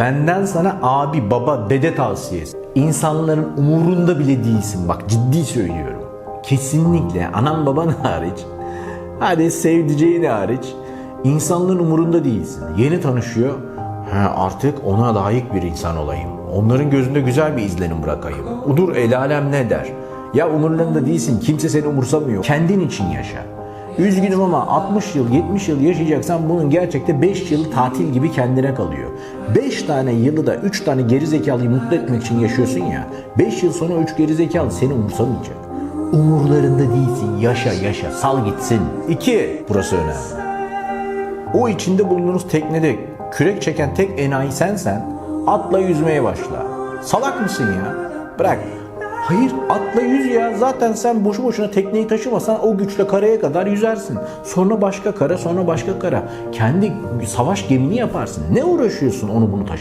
benden sana abi, baba, dede tavsiyesi. İnsanların umurunda bile değilsin. Bak ciddi söylüyorum. Kesinlikle anan baban hariç, hadi sevdiceğin hariç, insanların umurunda değilsin. Yeni tanışıyor, ha, artık ona layık bir insan olayım. Onların gözünde güzel bir izlenim bırakayım. Udur el alem ne der? Ya umurlarında değilsin, kimse seni umursamıyor. Kendin için yaşa. Üzgünüm ama 60 yıl, 70 yıl yaşayacaksan bunun gerçekte 5 yıl tatil gibi kendine kalıyor. 5 tane yılı da 3 tane gerizekalıyı mutlu etmek için yaşıyorsun ya. 5 yıl sonra 3 gerizekalı seni umursamayacak. Umurlarında değilsin. Yaşa yaşa. Sal gitsin. 2. Burası önemli. O içinde bulunduğunuz teknede kürek çeken tek enayi sensen atla yüzmeye başla. Salak mısın ya? Bırak. Hayır atla yüz ya. Zaten sen boşu boşuna tekneyi taşımasan o güçle karaya kadar yüzersin. Sonra başka kara sonra başka kara. Kendi savaş gemini yaparsın. Ne uğraşıyorsun onu bunu taşımak?